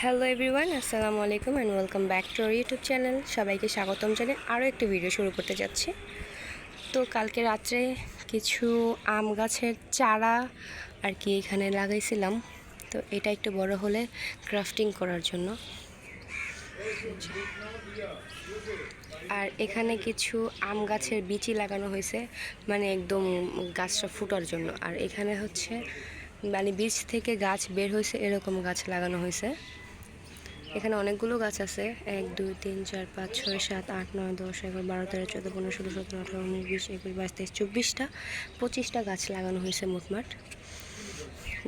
Hello everyone আসসালামু আলাইকুম and welcome back to our YouTube channel সবাইকে স্বাগতম জানিয়ে আরও একটি ভিডিও শুরু করতে যাচ্ছি। তো কালকে রাত্রে কিছু আম গাছের চারা আর কি এখানে লাগাইছিলাম। তো এটা একটু বড় হলে ক্রাফটিং করার জন্য। আর এখানে কিছু আম গাছের বিচি লাগানো হয়েছে মানে একদম গাছটা ফুটার জন্য। আর এখানে হচ্ছে মানে বীজ থেকে গাছ বের হয়েছে, এরকম গাছ লাগানো হয়েছে। এখানে অনেকগুলো গাছ আছে। এক, দুই, তিন, চার, পাঁচ, ছয়, সাত, আট, নয়, দশ, এগারো, বারো, তেরো, চোদ্দ, পনেরো, ষোলো, সতেরো, আঠারো, উনিশ, বিশ, একুশ, বাইশ, তেইশ, চব্বিশটা, পঁচিশটা গাছ লাগানো হয়েছে মোটমাট।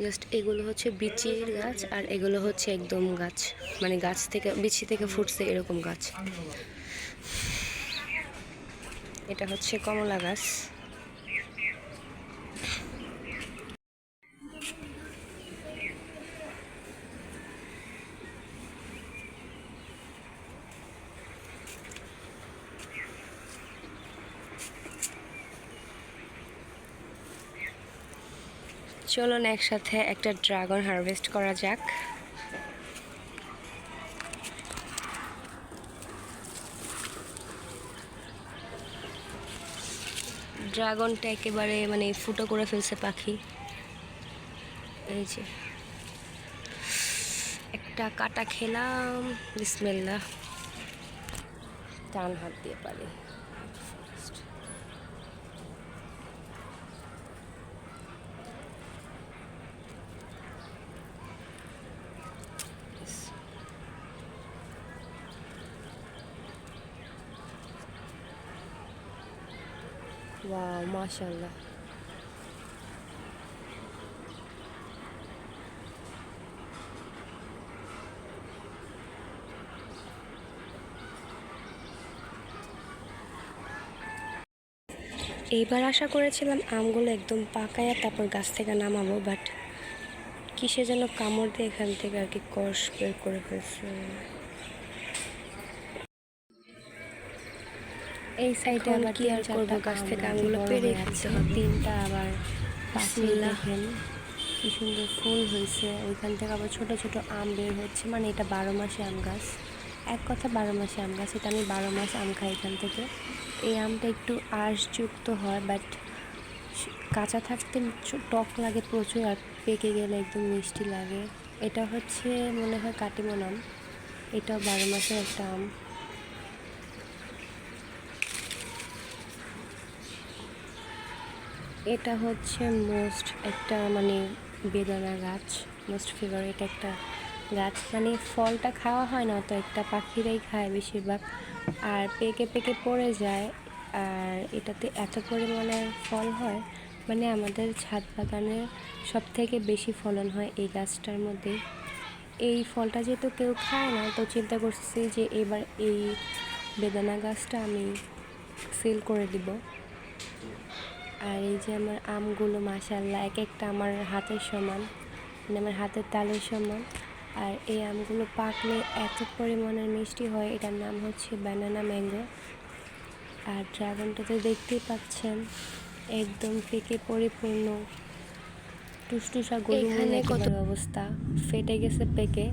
জাস্ট এগুলো হচ্ছে বিচির গাছ আর এগুলো হচ্ছে একদম গাছ। মানে গাছ থেকে, বিচি থেকে ফুটছে এরকম গাছ। এটা হচ্ছে কমলা গাছ। চলুন একসাথে একটা ড্রাগন হারভেস্ট করা যাক। ড্রাগনটা একেবারে মানে ফুটো করে ফেলছে পাখি। এই যে। একটা কাটা খেলাম। বিসমিল্লা টান হাত দিয়ে পারি ওয়াও মাশাল্লাহ এইবার আশা করেছিলাম আমগুলো একদম পাকায়া তারপর গাছ থেকে নামাবো বাট কিসে যেন কামড় দিয়ে এখান থেকে আর কি কষ বের করে ফেলছে। এই সাইডে আবার কি আর করব গাছ থেকে আমগুলো পেরে খাচ্ছে তিনটা আবার দেখেন কি সুন্দর ফুল হয়েছে। ওইখান থেকে আবার ছোট ছোট আম বের হচ্ছে। মানে এটা বারো মাসে আম গাছ। এক কথা বারো মাসে আম গাছ এটা আমি বারো মাস আম খাই এখান থেকে। এই আমটা একটু আঁশযুক্ত হয় বাট কাঁচা থাকতে টক লাগে প্রচুর আর পেকে গেলে একদম মিষ্টি লাগে। এটা হচ্ছে মনে হয় কাটিমন আম। এটাও বারো মাসের একটা আম। এটা হচ্ছে মোস্ট একটা মানে বেদানা গাছ, মোস্ট ফেভারিট একটা গাছ। মানে ফলটা খাওয়া হয় না, তো একটা পাখিরাই খায় বেশিরভাগ। আর পেকে পেকে পড়ে যায়, আর এটাতে এত পরিমাণে ফল হয় মানে আমাদের ছাদ বাগানের সব থেকে বেশি ফলন হয় এই গাছটার মধ্যে। এই ফলটা যেহেতু কেউ খায় না, তো চিন্তা করছি যে এবার এই বেদানা গাছটা আমি সেল করে দিব। আর এই যে আমার আমগুলো মাসাল্লাহ এক একটা আমার হাতের সমান মানে আমার হাতের তালের সমান। আর এই আমগুলো পাকলে এত পরিমাণের মিষ্টি হয় এটার নাম হচ্ছে ব্যানানা ম্যাঙ্গো আর ড্রাগনটা তো দেখতেই পাচ্ছেন একদম পেকে পরিপূর্ণ। টুসটুসা গরু কত অবস্থা ফেটে গেছে পেকে।